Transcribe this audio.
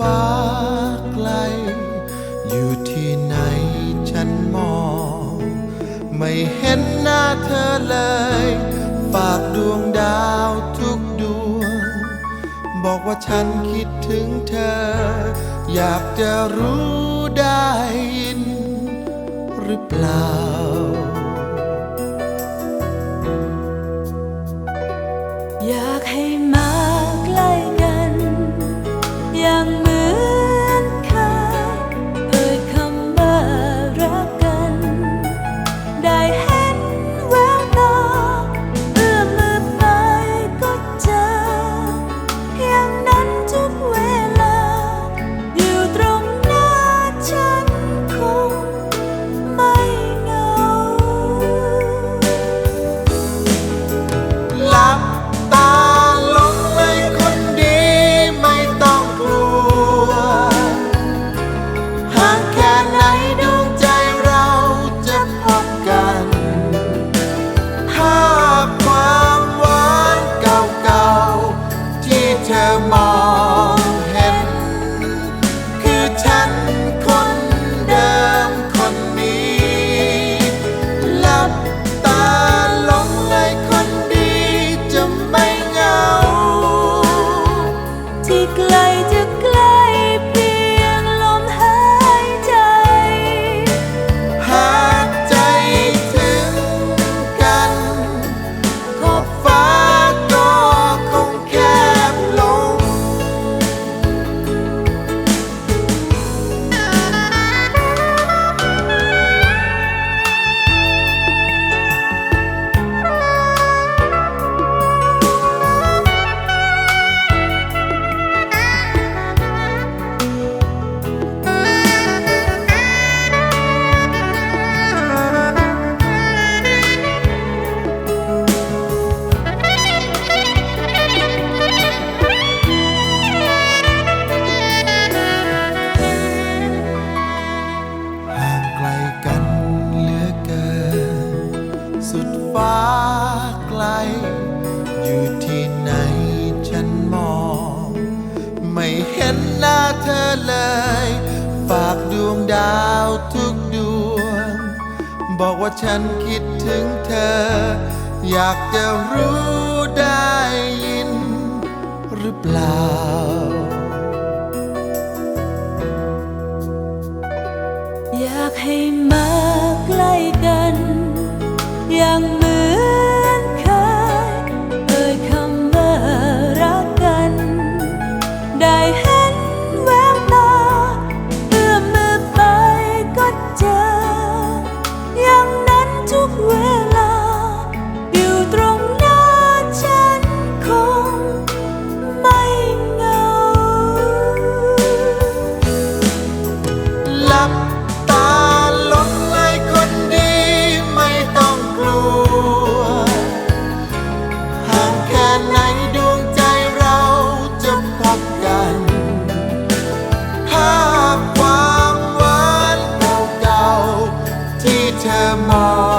ฟ้าไกล อยู่ที่ไหนฉันมอง ไม่เห็นหน้าเธอเลย ฝากดวงดาวทุกดวง บอกว่าฉันคิดถึงเธอ อยากจะรู้ได้ยินหรือเปล่า ฟ้าไกล อยู่ที่ไหนฉันมอง ไม่เห็นหน้าเธอเลย ฝากดวงดาวทุกดวง บอกว่าฉันคิดถึงเธอ อยากจะรู้ได้ยิน หรือเปล่าอยากให้มาใกล้กันย่าง ได้ More.